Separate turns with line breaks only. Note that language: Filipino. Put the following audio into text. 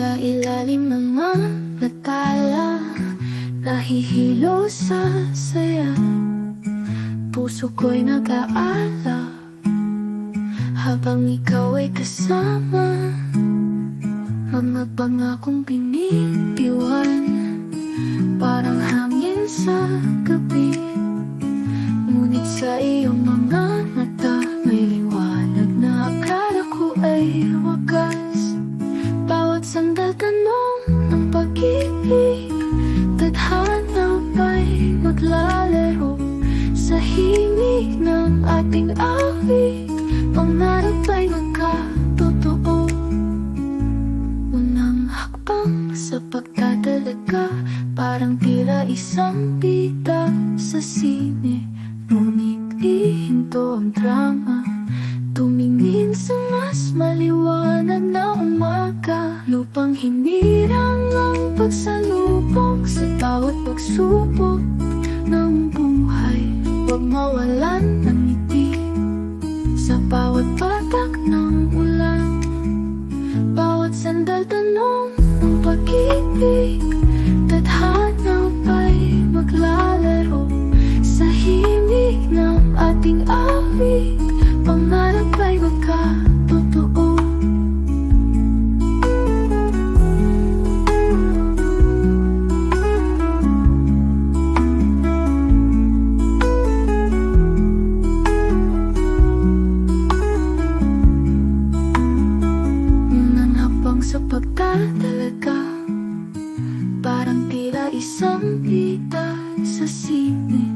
ilalim ng mga natala. Nahihilo sa saya. Puso ko'y nag-aala. Habang ikaw ay kasama. Mga pangakong binibiwan Parang hangin sa gabi. Ngunit sa iyong mga mata May liwanag na akala ko ay sandal tanong ng pag-ibig. Tadhana ba'y maglalaro Sa himig ng ating awit Pangarap ay magkatotoo? Unang hakbang sa pagdadalaga Parang tila isang bida sa sine. Ngunit ihinto ang drama Tumingin pagsalubok Sa bawat pagsubok ng buhay. Huwag mawalan ng ngiti Sa bawat patak ng ulan. Bawat sandal tanong ng pag-ibig Tadhana ba'y maglalaro Sa himig ng ating awit Hanggang sa pagtatalaga Parang tila isang kita sa sini